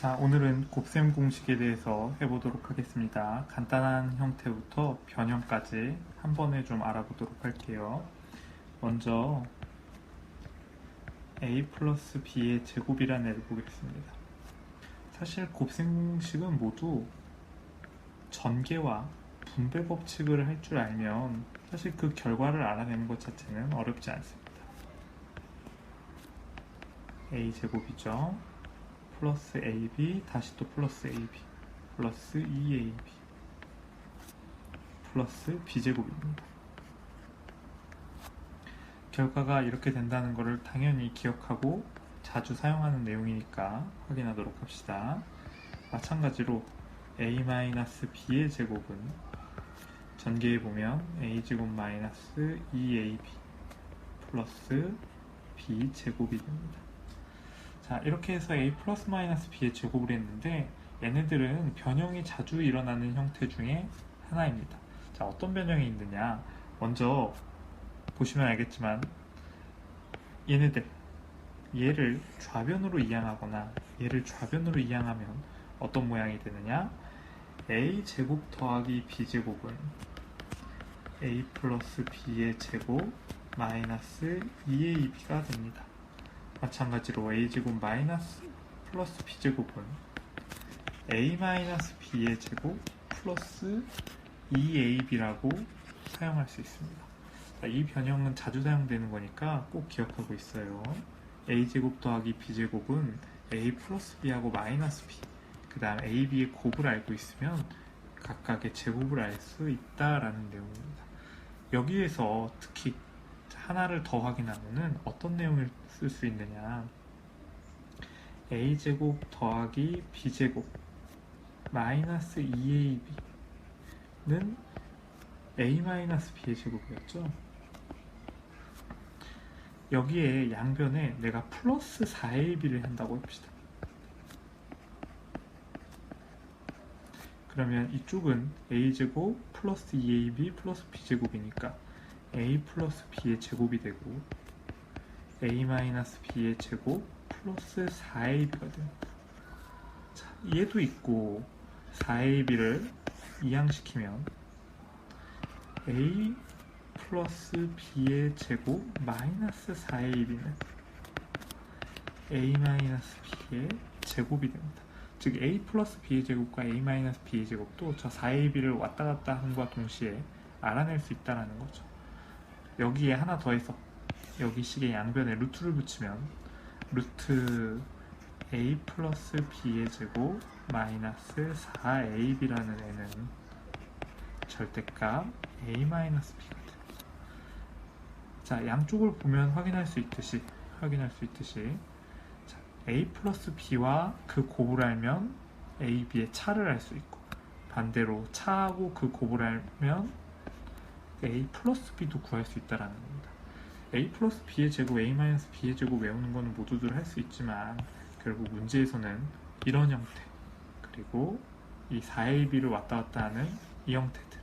자, 오늘은 곱셈 공식에 대해서 해보도록 하겠습니다. 간단한 형태부터 변형까지 한 번에 좀 알아보도록 할게요. 먼저 a 플러스 b의 제곱이라는 애를 보겠습니다. 사실 곱셈 공식은 모두 전개와 분배 법칙을 할 줄 알면 사실 그 결과를 알아내는 것 자체는 어렵지 않습니다. a 제곱이죠. 플러스 ab 다시 또 플러스 ab 플러스 2ab 플러스 b제곱입니다. 결과가 이렇게 된다는 것을 당연히 기억하고 자주 사용하는 내용이니까 확인하도록 합시다. 마찬가지로 a-b의 제곱은 전개해 보면 a제곱 마이너스 2ab 플러스 b 제곱이 됩니다. 자 이렇게 해서 a 플러스 마이너스 b의 제곱을 했는데 얘네들은 변형이 자주 일어나는 형태 중에 하나입니다. 자 어떤 변형이 있느냐 먼저 보시면 알겠지만 얘네들 얘를 좌변으로 이항하거나 얘를 좌변으로 이항하면 어떤 모양이 되느냐 a 제곱 더하기 b 제곱은 a 플러스 b의 제곱 마이너스 2ab가 됩니다. 마찬가지로 a 제곱 마이너스 플러스 b 제곱은 a 마이너스 b의 제곱 플러스 2ab라고 사용할 수 있습니다. 이 변형은 자주 사용되는 거니까 꼭 기억하고 있어요. a제곱 더하기 b제곱은 a 플러스 b하고 마이너스 b 그 다음 ab의 곱을 알고 있으면 각각의 제곱을 알 수 있다라는 내용입니다. 여기에서 특히 하나를 더 확인하면은 어떤 내용을 쓸 수 있느냐 a제곱 더하기 b제곱 마이너스 2ab는 a 마이너스 b의 제곱이었죠. 여기에 양변에 내가 플러스 4ab를 한다고 합시다. 그러면 이쪽은 a제곱 플러스 2ab 플러스 b제곱이니까 a 플러스 b의 제곱이 되고 a 마이너스 b의 제곱 플러스 4ab가 됩니다. 자, 얘도 있고 4ab를 이항시키면 a 플러스 b의 제곱 마이너스 4ab는 a 마이너스 b의 제곱이 됩니다. 즉 a 플러스 b의 제곱과 a 마이너스 b의 제곱도 저 4ab를 왔다 갔다 함과 동시에 알아낼 수 있다는 거죠. 여기에 하나 더해서 여기 식의 양변에 루트를 붙이면 루트 a 플러스 b의 제곱 마이너스 4ab라는 애는 절대값 a 마이너스 b가 됩니다. 자 양쪽을 보면 확인할 수 있듯이 확인할 수 있듯이 자, a 플러스 b와 그 곱을 알면 a, b의 차를 알 수 있고 반대로 차하고 그 곱을 알면 a 플러스 b도 구할 수 있다라는 겁니다. A 플러스 b의 제곱, a 마이너스 b의 제곱 외우는 거는 모두들 할 수 있지만 결국 문제에서는 이런 형태 그리고 이 4ab를 왔다 갔다 하는 이 형태들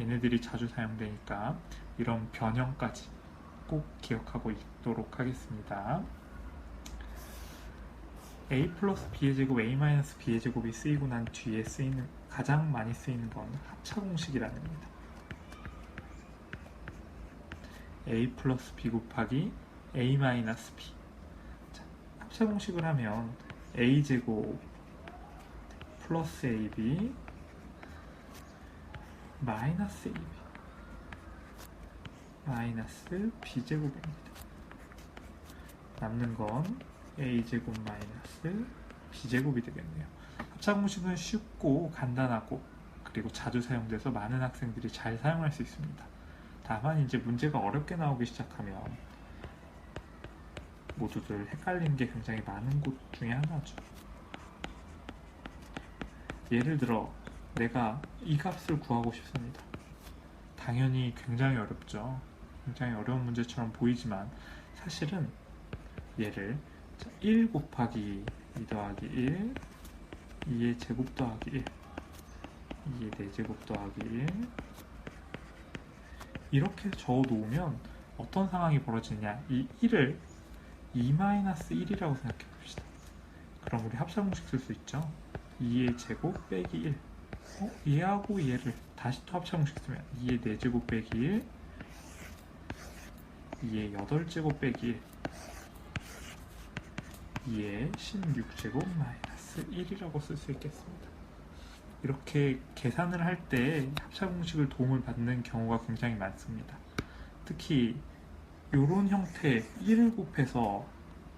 얘네들이 자주 사용되니까 이런 변형까지 꼭 기억하고 있도록 하겠습니다. a 플러스 b의 제곱, a 마이너스 b의 제곱이 쓰이고 난 뒤에 쓰이는 가장 많이 쓰이는 건 합차 공식이라는 겁니다. A 플러스 b 곱하기 a 마이너스 b 자, 합차 공식을 하면 a 제곱 플러스 ab 마이너스 ab 마이너스 b제곱입니다. 남는 건 a제곱 마이너스 b제곱이 되겠네요. 합차 공식은 쉽고 간단하고 그리고 자주 사용돼서 많은 학생들이 잘 사용할 수 있습니다. 다만 이제 문제가 어렵게 나오기 시작하면 모두들 헷갈리는 게 굉장히 많은 곳 중에 하나죠. 예를 들어 내가 이 값을 구하고 싶습니다. 당연히 굉장히 어렵죠. 굉장히 어려운 문제처럼 보이지만 사실은 얘를 1 곱하기 2 더하기 1 2의 제곱 더하기 1 2의 4제곱 더하기 1 이렇게 적어 놓으면 어떤 상황이 벌어지냐 이 1을 2-1이라고 생각해 봅시다 그럼 우리 합차공식 쓸 수 있죠. 2의 제곱 빼기 1. 어? 얘하고 얘를 다시 또 합차공식 쓰면 2의 4제곱 빼기 1. 2의 8제곱 빼기 1. 2의 16제곱 마이너스 1이라고 쓸 수 있겠습니다. 이렇게 계산을 할 때 합차 공식을 도움을 받는 경우가 굉장히 많습니다. 특히 이런 형태 1을 곱해서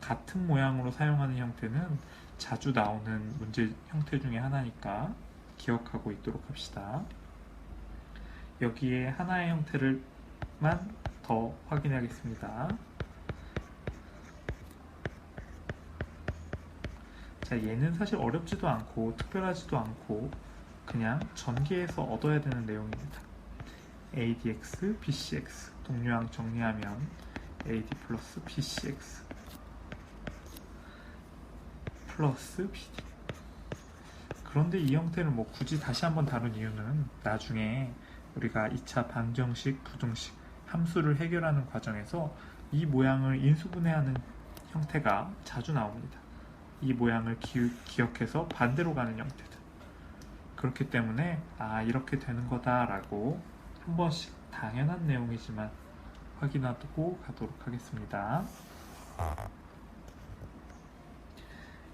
같은 모양으로 사용하는 형태는 자주 나오는 문제 형태 중에 하나니까 기억하고 있도록 합시다. 여기에 하나의 형태를만 더 확인하겠습니다. 자, 얘는 사실 어렵지도 않고 특별하지도 않고 그냥 전기에서 얻어야 되는 내용입니다. ADX, BCX 동류항 정리하면 AD 플러스 BCX 플러스 BD 그런데 이 형태를 뭐 굳이 다시 한번 다룬 이유는 나중에 우리가 2차 방정식, 부등식 함수를 해결하는 과정에서 이 모양을 인수분해하는 형태가 자주 나옵니다. 이 모양을 기, 기억해서 반대로 가는 형태들. 그렇기 때문에 아 이렇게 되는 거다라고 한 번씩 당연한 내용이지만 확인하고 가도록 하겠습니다.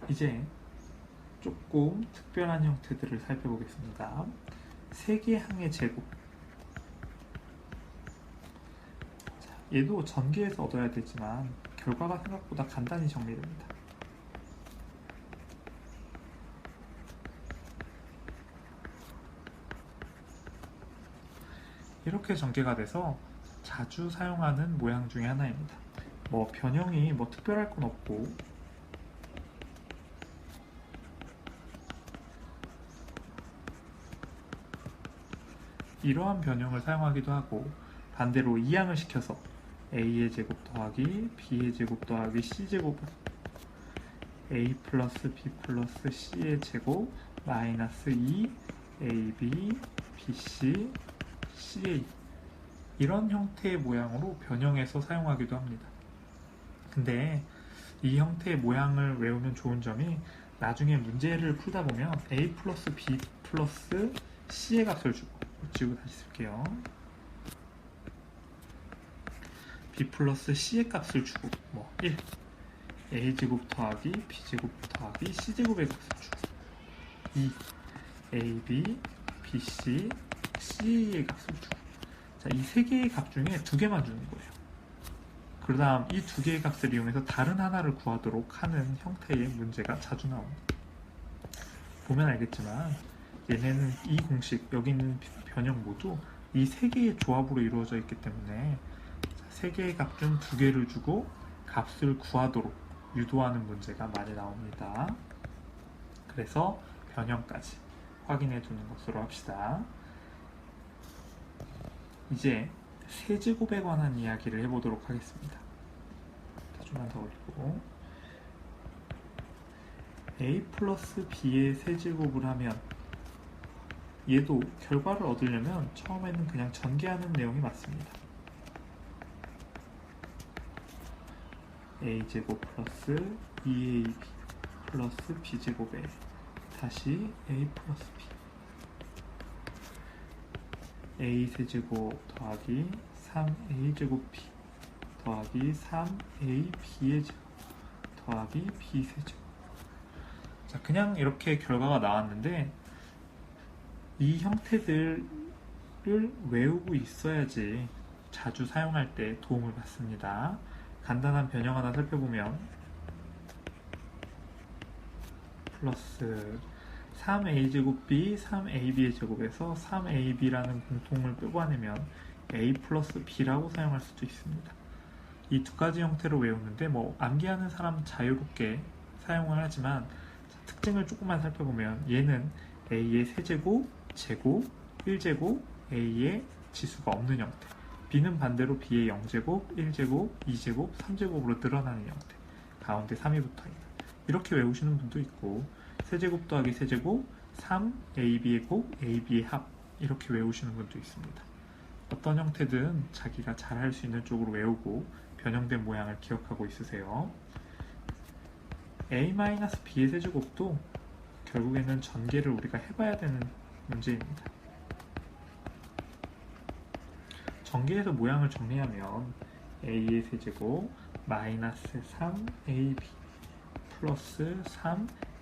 이제 조금 특별한 형태들을 살펴보겠습니다. 세계항의 제곱. 자, 얘도 전기에서 얻어야 되지만 결과가 생각보다 간단히 정리됩니다. 이렇게 전개가 돼서 자주 사용하는 모양 중에 하나입니다. 뭐 변형이 뭐 특별할 건 없고 이러한 변형을 사용하기도 하고 반대로 이항을 시켜서 a의 제곱 더하기 b의 제곱 더하기 c 제곱 a 플러스 b 플러스 c의 제곱 마이너스 2 ab bc ca 이런 형태의 모양으로 변형해서 사용하기도 합니다. 근데 이 형태의 모양을 외우면 좋은 점이 나중에 문제를 풀다 보면 a 플러스 b 플러스 c의 값을 주고 지우고 다시 쓸게요. b 플러스 c의 값을 주고 뭐 1, a제곱 더하기 b제곱 더하기 c제곱의 값을 주고 2, ab, bc, c의 값을 주고 자, 이 세 개의 값 중에 두 개만 주는 거예요. 그 다음 이 두 개의 값을 이용해서 다른 하나를 구하도록 하는 형태의 문제가 자주 나옵니다. 보면 알겠지만 얘네는 이 공식, 여기 있는 변형 모두 이 세 개의 조합으로 이루어져 있기 때문에 세 개의 값 중 두 개를 주고 값을 구하도록 유도하는 문제가 많이 나옵니다. 그래서 변형까지 확인해 두는 것으로 합시다. 이제 세제곱에 관한 이야기를 해보도록 하겠습니다. 조금만 더 올리고 a 플러스 b의 세제곱을 하면 얘도 결과를 얻으려면 처음에는 그냥 전개하는 내용이 맞습니다. a제곱 플러스 2ab 플러스 b제곱에 다시 a 플러스 b a 세제곱 더하기 3a제곱 b 더하기 3a b의 제곱 더하기 b 세제곱. 자 그냥 이렇게 결과가 나왔는데 이 형태들을 외우고 있어야지 자주 사용할 때 도움을 받습니다. 간단한 변형 하나 살펴보면 플러스 3a제곱 b, 3ab의 제곱에서 3ab라는 공통을 뽑아내면 a 플러스 b라고 사용할 수도 있습니다. 이 두 가지 형태로 외우는데 뭐 암기하는 사람 자유롭게 사용을 하지만 특징을 조금만 살펴보면 얘는 a의 세제곱, 제곱, 1제곱, a의 지수가 없는 형태. B는 반대로 b의 0제곱, 1제곱, 2제곱, 3제곱으로 늘어나는 형태. 가운데 3이 붙어있는. 이렇게 외우시는 분도 있고 세제곱 더하기 세제곱 3ab의 곱 ab의 합 이렇게 외우시는 분도 있습니다. 어떤 형태든 자기가 잘 할 수 있는 쪽으로 외우고 변형된 모양을 기억하고 있으세요. a-b의 세제곱도 결국에는 전개를 우리가 해봐야 되는 문제입니다. 전개해서 모양을 정리하면 a의 세제곱 마이너스 3ab 플러스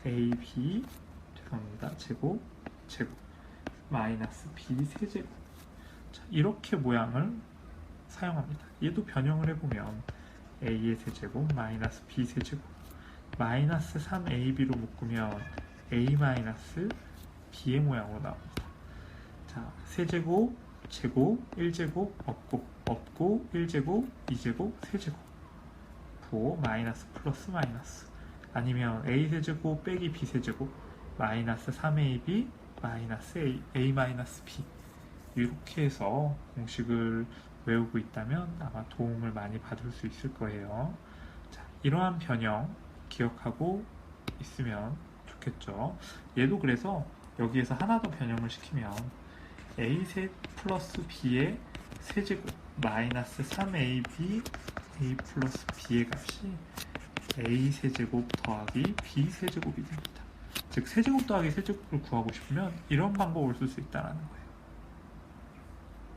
3ab 죄송합니다. 제곱 제곱 마이너스 b 세제곱 자, 이렇게 모양을 사용합니다. 얘도 변형을 해보면 a의 세제곱 마이너스 b 세제곱 마이너스 3ab로 묶으면 a 마이너스 b의 모양으로 나옵니다. 자, 세제곱, 제곱, 1제곱, 없고, 없고, 1제곱, 2제곱, 세제곱. 부 마이너스 플러스 마이너스. 아니면 a 세제곱 빼기 b 세제곱 마이너스 3ab 마이너스 a, a 마이너스 b 이렇게 해서 공식을 외우고 있다면 아마 도움을 많이 받을 수 있을 거예요. 자, 이러한 변형 기억하고 있으면 좋겠죠. 얘도 그래서 여기에서 하나 더 변형을 시키면 a 세 플러스 b의 세제곱 마이너스 3ab a 플러스 b의 값이 a 세제곱 더하기 b 세제곱이 됩니다. 즉 세제곱 더하기 세제곱을 구하고 싶으면 이런 방법을 쓸 수 있다는 거예요.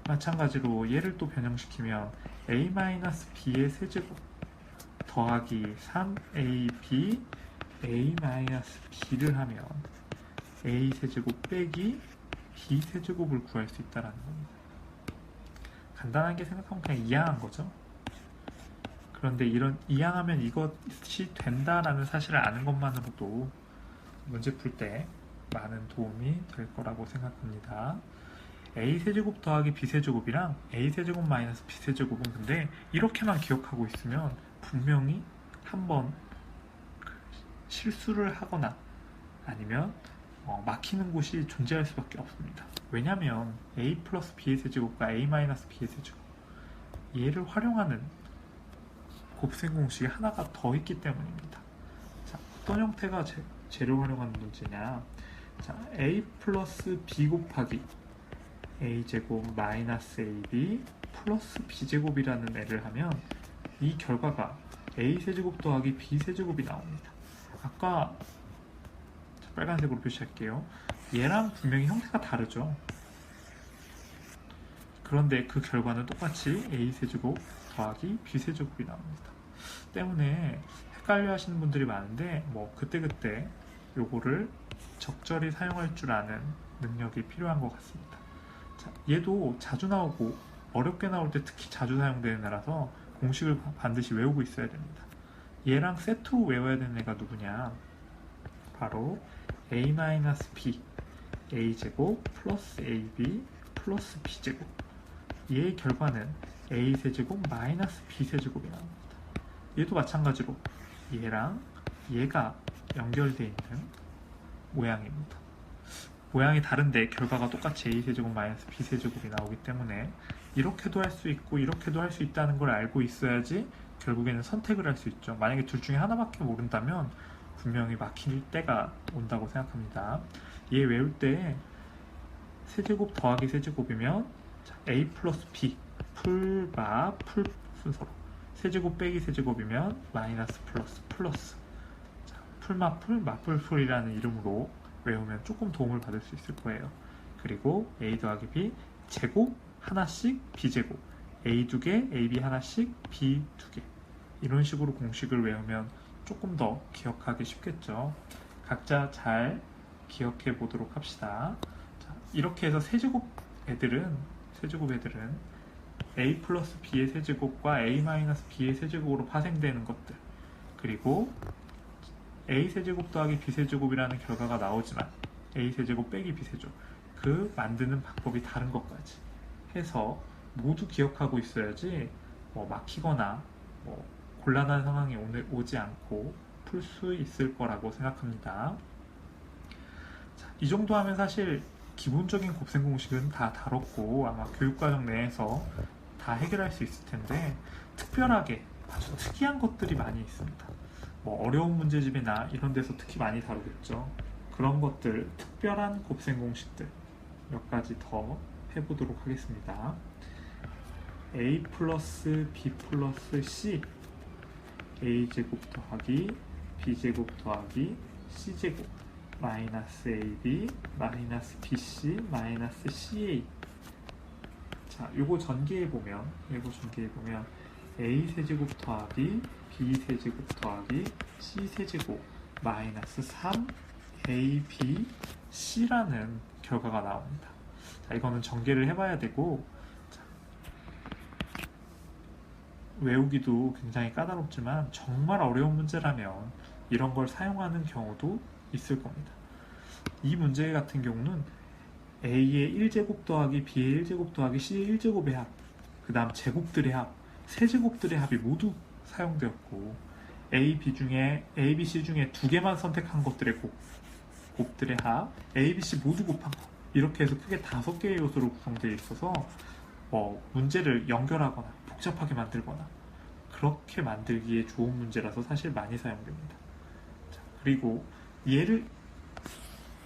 마찬가지로 얘를 또 변형시키면 a-b의 세제곱 더하기 3ab a-b를 하면 a 세제곱 빼기 b 세제곱을 구할 수 있다는 겁니다. 간단하게 생각하면 그냥 이항한 거죠. 그런데 이런 이항하면 이것이 된다라는 사실을 아는 것만으로도 문제 풀 때 많은 도움이 될 거라고 생각합니다. a 세제곱 더하기 b 세제곱이랑 a 세제곱 마이너스 b 세제곱은 근데 이렇게만 기억하고 있으면 분명히 한번 실수를 하거나 아니면 어, 막히는 곳이 존재할 수밖에 없습니다. 왜냐하면 a 플러스 b의 세제곱과 a 마이너스 b의 세제곱 얘를 활용하는 곱셈 공식이 하나가 더 있기 때문입니다. 자, 어떤 형태가 제, 쟤를 활용하는 문제냐? 자, a 플러스 b 곱하기 a 제곱 마이너스 ab 플러스 b 제곱이라는 애를 하면 이 결과가 a 세제곱 더하기 b 세제곱이 나옵니다. 아까 빨간색으로 표시할게요. 얘랑 분명히 형태가 다르죠. 그런데 그 결과는 똑같이 a 세제곱 더하기 b 세제곱이 나옵니다. 때문에 헷갈려 하시는 분들이 많은데 뭐 그때그때 요거를 적절히 사용할 줄 아는 능력이 필요한 것 같습니다. 자, 얘도 자주 나오고 어렵게 나올 때 특히 자주 사용되는 애라서 공식을 반드시 외우고 있어야 됩니다. 얘랑 세트로 외워야 되는 애가 누구냐? 바로 a-b a제곱 플러스 ab 플러스 b제곱 얘의 결과는 a 세제곱 마이너스 b 세제곱이 나옵니다. 얘도 마찬가지로 얘랑 얘가 연결되어 있는 모양입니다. 모양이 다른데 결과가 똑같이 a 세제곱 마이너스 b 세제곱이 나오기 때문에 이렇게도 할 수 있고 이렇게도 할 수 있다는 걸 알고 있어야지 결국에는 선택을 할 수 있죠. 만약에 둘 중에 하나밖에 모른다면 분명히 막힐 때가 온다고 생각합니다. 얘 외울 때 세제곱 더하기 세제곱이면 a 플러스 b 풀마 풀 순서로 세제곱 빼기 세제곱이면 마이너스 플러스 플러스 자, 풀마풀 마풀풀이라는 이름으로 외우면 조금 도움을 받을 수 있을 거예요. 그리고 a 더하기 b 제곱 하나씩 b제곱 a 두 개, ab 하나씩 b 두 개. 이런 식으로 공식을 외우면 조금 더 기억하기 쉽겠죠. 각자 잘 기억해 보도록 합시다. 자, 이렇게 해서 세제곱 애들은 세제곱 애들은 a 플러스 b의 세제곱과 a 마이너스 b의 세제곱으로 파생되는 것들 그리고 a 세제곱 더하기 b 세제곱이라는 결과가 나오지만 a 세제곱 빼기 b 세제곱 그 만드는 방법이 다른 것까지 해서 모두 기억하고 있어야지 뭐 막히거나 뭐 곤란한 상황이 오늘 오지 않고 풀 수 있을 거라고 생각합니다. 자, 이 정도 하면 사실 기본적인 곱셈 공식은 다 다뤘고 아마 교육과정 내에서 다 해결할 수 있을 텐데 특별하게 아주 특이한 것들이 많이 있습니다. 뭐 어려운 문제집이나 이런 데서 특히 많이 다루겠죠. 그런 것들 특별한 곱셈 공식들 몇 가지 더 해보도록 하겠습니다. a 플러스 b 플러스 c a 제곱 더하기 b제곱 더하기 c제곱 마이너스 ab 마이너스 bc 마이너스 ca 자, 요거 전개해 보면 요거 전개해 보면 a 세제곱 더하기 b 세제곱 더하기 c 세제곱 마이너스 3 a b c라는 결과가 나옵니다. 자, 이거는 전개를 해봐야 되고 자, 외우기도 굉장히 까다롭지만 정말 어려운 문제라면 이런 걸 사용하는 경우도 있을 겁니다. 이 문제 같은 경우는 A의 1제곱 더하기 B의 1제곱 더하기 C의 1제곱의 합, 그 다음 제곱들의 합, 세제곱들의 합이 모두 사용되었고 A, B 중에 A, B, C 중에 두 개만 선택한 것들의 곱, 곱들의 합, A, B, C 모두 곱한 것 이렇게 해서 크게 다섯 개의 요소로 구성되어 있어서 뭐 문제를 연결하거나 복잡하게 만들거나 그렇게 만들기에 좋은 문제라서 사실 많이 사용됩니다. 자, 그리고 얘를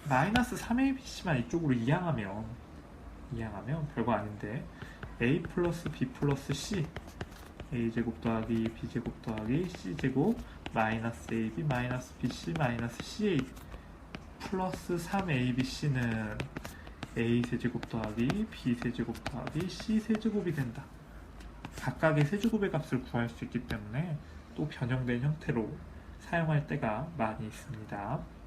마이너스 3abc만 이쪽으로 이항하면 이항하면 별거 아닌데 a 플러스 b 플러스 c a제곱 더하기 b제곱 더하기 c제곱 마이너스 ab 마이너스 bc 마이너스 ca 플러스 3abc는 a 세제곱 더하기 b 세제곱 더하기 c 세제곱이 된다. 각각의 세제곱의 값을 구할 수 있기 때문에 또 변형된 형태로 사용할 때가 많이 있습니다.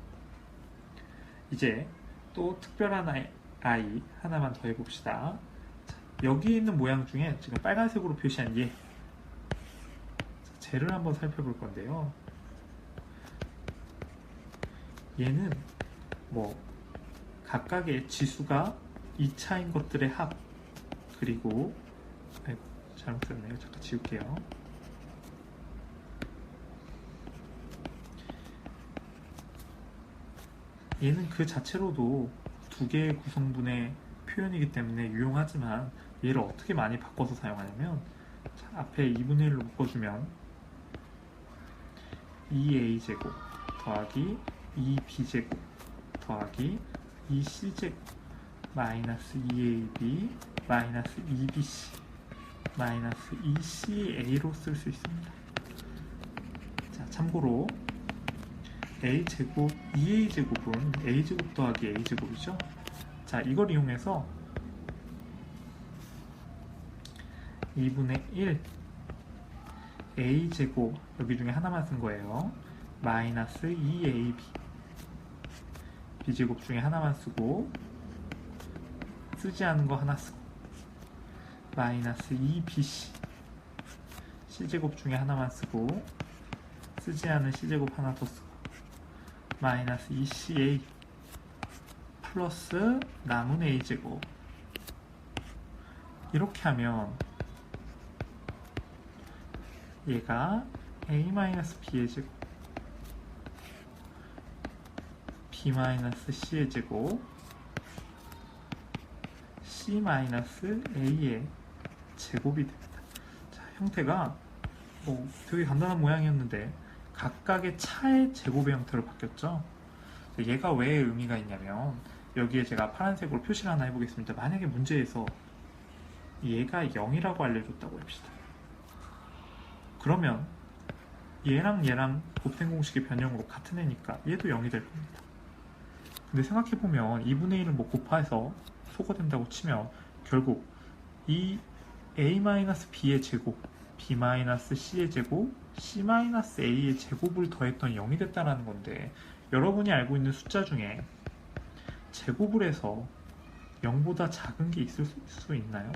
이제 또 특별한 아이, 아이 하나만 더 해봅시다. 자, 여기 있는 모양 중에 지금 빨간색으로 표시한 얘. 자, 쟤를 한번 살펴볼 건데요. 얘는 뭐 각각의 지수가 2차인 것들의 합 그리고 아이고 잘못 썼네요. 잠깐 지울게요. 얘는 그 자체로도 두 개의 구성분의 표현이기 때문에 유용하지만 얘를 어떻게 많이 바꿔서 사용하냐면 자, 앞에 2분의 1로 묶어주면 2a제곱 더하기 2b제곱 더하기 2c제곱 마이너스 2ab 마이너스 2bc 마이너스 2ca로 쓸 수 있습니다. 자, 참고로 a제곱 2a제곱은 a제곱 더하기 a제곱이죠. 자, 이걸 이용해서 2분의 1 a제곱 여기 중에 하나만 쓴 거예요. 마이너스 2ab b제곱 중에 하나만 쓰고 쓰지 않은 거 하나 쓰고 마이너스 2bc c제곱 중에 하나만 쓰고 쓰지 않은 c제곱 하나 더 쓰고 마이너스 2ca 플러스 남은 a제곱 이렇게 하면 얘가 a-b의 제곱 b-c의 제곱 c-a의 제곱이 됩니다. 자, 형태가 뭐 되게 간단한 모양이었는데 각각의 차의 제곱의 형태로 바뀌었죠. 얘가 왜 의미가 있냐면 여기에 제가 파란색으로 표시를 하나 해보겠습니다. 만약에 문제에서 얘가 0이라고 알려줬다고 합시다. 그러면 얘랑 얘랑 곱셈 공식의 변형으로 같은 애니까 얘도 0이 될 겁니다. 근데 생각해보면 2분의 1을 뭐 곱해서 소거된다고 치면 결국 이 a-b의 제곱, b-c의 제곱, c-a의 제곱을 더했던 0이 됐다는 건데 여러분이 알고 있는 숫자 중에 제곱을 해서 0보다 작은 게 있을 수 있나요?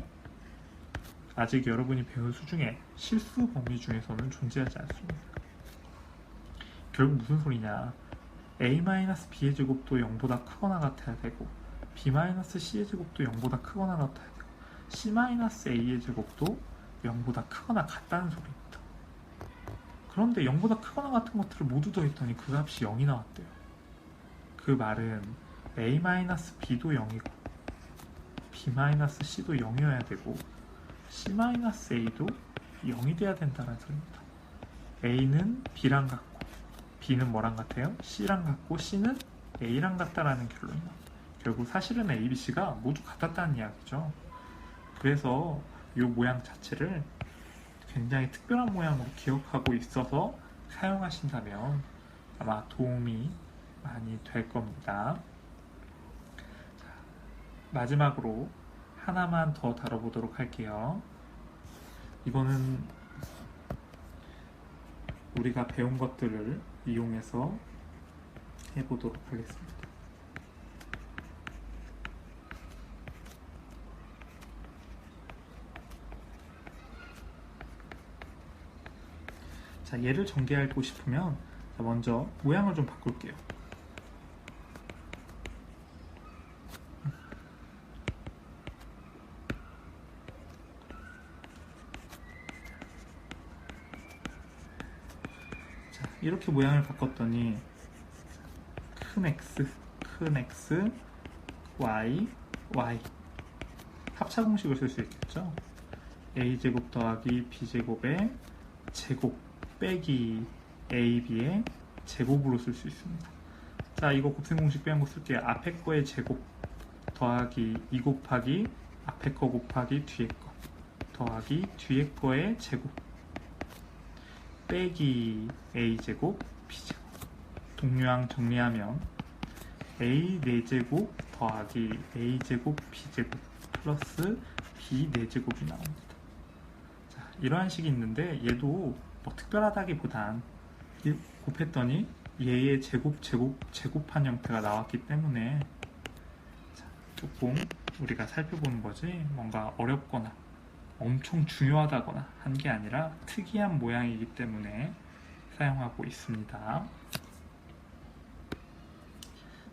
아직 여러분이 배운 수 중에 실수 범위 중에서는 존재하지 않습니다. 결국 무슨 소리냐? a-b의 제곱도 0보다 크거나 같아야 되고 b-c의 제곱도 0보다 크거나 같아야 되고 c-a의 제곱도 0보다 크거나 같다는 소리입니다. 그런데 0보다 크거나 같은 것들을 모두 더했더니 그 값이 0이 나왔대요. 그 말은 a-b도 0이고 b-c도 0이어야 되고 c-a도 0이 돼야 된다는 소리입니다. a는 b랑 같고 b는 뭐랑 같아요? c랑 같고 c는 a랑 같다라는 결론이요. 결국 사실은 a, b, c가 모두 같았다는 이야기죠. 그래서 이 모양 자체를 굉장히 특별한 모양으로 기억하고 있어서 사용하신다면 아마 도움이 많이 될 겁니다. 자, 마지막으로 하나만 더 다뤄보도록 할게요. 이거는 우리가 배운 것들을 이용해서 해보도록 하겠습니다. 자, 얘를 전개하고 싶으면 자, 먼저 모양을 좀 바꿀게요. 자, 이렇게 모양을 바꿨더니 큰 x, 큰 x, y, y 합차 공식을 쓸 수 있겠죠? a제곱 더하기 b제곱의 제곱 빼기 ab의 제곱으로 쓸 수 있습니다. 자, 이거 곱셈 공식 빼는 거 쓸게요. 앞에 거의 제곱 더하기 2 곱하기 앞에 거 곱하기 뒤에 거 더하기 뒤에 거의 제곱 빼기 a제곱 b제곱 동류항 정리하면 a 4제곱 더하기 a제곱 b제곱 플러스 b 4제곱이 나옵니다. 자, 이러한 식이 있는데 얘도 뭐 특별하다기보단 이- 곱했더니 얘의 제곱 제곱 제곱한 형태가 나왔기 때문에 자, 조금 우리가 살펴보는 거지 뭔가 어렵거나 엄청 중요하다거나 한 게 아니라 특이한 모양이기 때문에 사용하고 있습니다.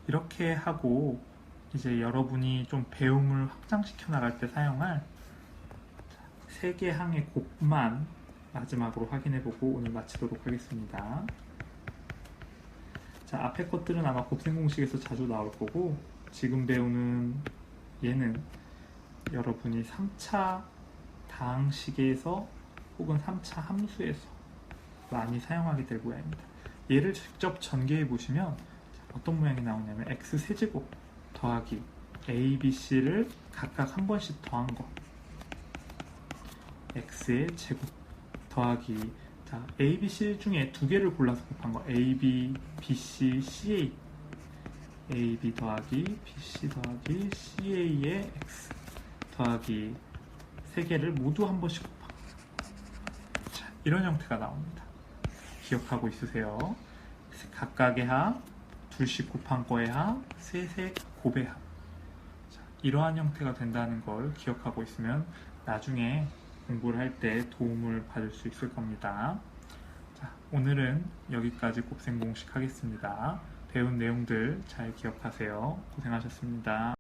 이렇게 하고 이제 여러분이 좀 배움을 확장시켜 나갈 때 사용할 세 개 항의 곱만 마지막으로 확인해보고 오늘 마치도록 하겠습니다. 자, 앞에 것들은 아마 곱셈 공식에서 자주 나올 거고 지금 배우는 얘는 여러분이 3차 다항식에서 혹은 3차 함수에서 많이 사용하게 될 모양입니다. 얘를 직접 전개해 보시면 어떤 모양이 나오냐면 x 세제곱 더하기 a, b, c를 각각 한 번씩 더한 거 x의 제곱 더하기 자 a, b, c 중에 두 개를 골라서 곱한 거 a, b, b, c, c, a a, b 더하기 b, c 더하기 c, a의 x 더하기 세 개를 모두 한 번씩 곱한 거 자, 이런 형태가 나옵니다. 기억하고 있으세요? 각각의 합, 둘씩 곱한 거의 합, 셋의 곱의 합. 자, 이러한 형태가 된다는 걸 기억하고 있으면 나중에 공부를 할 때 도움을 받을 수 있을 겁니다. 자, 오늘은 여기까지 곱셈 공식 하겠습니다. 배운 내용들 잘 기억하세요. 고생하셨습니다.